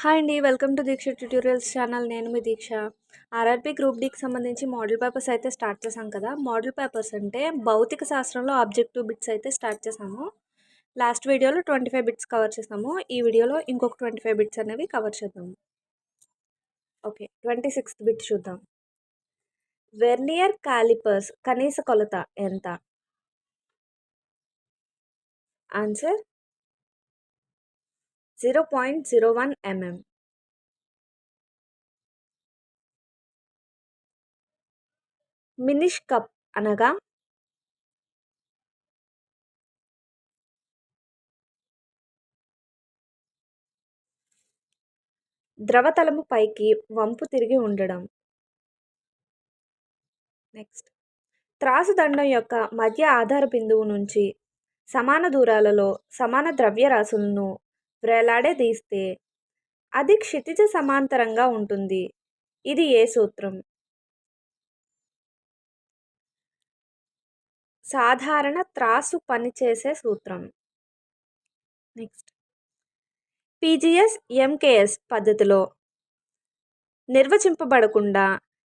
Hi అండి welcome to Deeksha tutorials channel. నేను మీ దీక్ష. ఆర్ఆర్పీ గ్రూప్ డీకి సంబంధించి మోడల్ పేపర్స్ అయితే స్టార్ట్ చేసాం కదా. మోడల్ పేపర్స్ అంటే భౌతిక శాస్త్రంలో ఆబ్జెక్టివ్ బిట్స్ అయితే స్టార్ట్ చేసాము లాస్ట్ వీడియోలో ట్వంటీ ఫైవ్ బిట్స్ కవర్ చేసాము ఈ వీడియోలో ఇంకొక ట్వంటీ ఫైవ్ బిట్స్ అనేవి కవర్ చేద్దాము ఓకే ట్వంటీ సిక్స్త్ బిట్ చూద్దాం. వెర్నియర్ కాలిపర్స్ కనీస కొలత ఎంత? Answer zero point zero one mm meniscus అనగా? ద్రవతలము పైకి వంపు తిరిగి ఉండడం. నెక్స్ట్ త్రాసు దండం యొక్క మధ్య ఆధార బిందువు నుంచి సమాన దూరాలలో సమాన ద్రవ్యరాశులను వేలాడదీస్తే అది క్షితిజ సమాంతరంగా ఉంటుంది. ఇది ఏ సూత్రం? సాధారణ త్రాసు పనిచేసే సూత్రం. నెక్స్ట్. పీజీఎస్ ఎంకేఎస్ పద్ధతిలో నిర్వచింపబడకుండా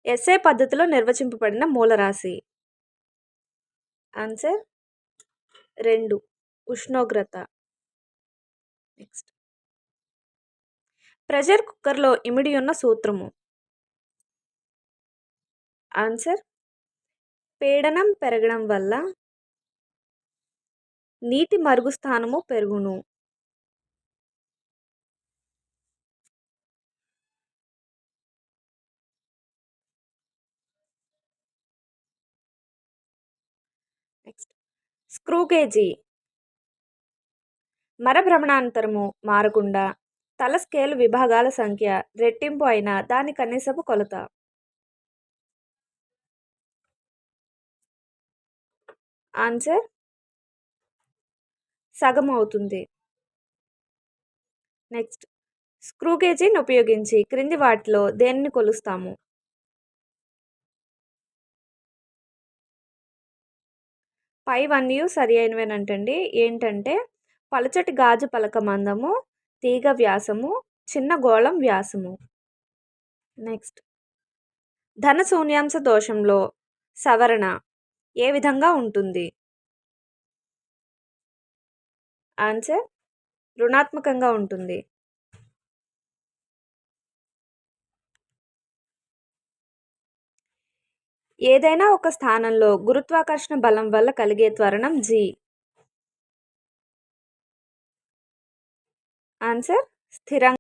ఎస్ఏ పద్ధతిలో నిర్వచింపబడిన మూలరాశి. ఆన్సర్? రెండు. ఉష్ణోగ్రత. నెక్స్ట్ ప్రెషర్ కుక్కర్లో ఇమిడి ఉన్న సూత్రము. ఆన్సర్ పీడనం పెరగడం వల్ల నీటి మరుగు స్థానము పెరుగును. నెక్స్ట్ స్క్రూ గేజీ మరభ్రమణాంతరము మారకుండా తల స్కేలు విభాగాల సంఖ్య రెట్టింపు అయిన దాని కనీసపు కొలత. ఆన్సర్? సగం అవుతుంది నెక్స్ట్. స్క్రూ గేజీని ఉపయోగించి క్రింది వాటిలో దేనిని కొలుస్తాము? పై వన్ యూ సరి అయినవేనంటండి. ఏంటంటే పలచటి గాజు పలక మందము తీగ వ్యాసము చిన్న గోళం వ్యాసము. నెక్స్ట్. ధన శూన్యాంశ దోషంలో సవరణ ఏ విధంగా ఉంటుంది? ఆన్సర్ రుణాత్మకంగా ఉంటుంది. ఏదైనా ఒక స్థానంలో గురుత్వాకర్షణ బలం వల్ల కలిగే త్వరణం జీ. ఆన్సర్ స్థిరంగా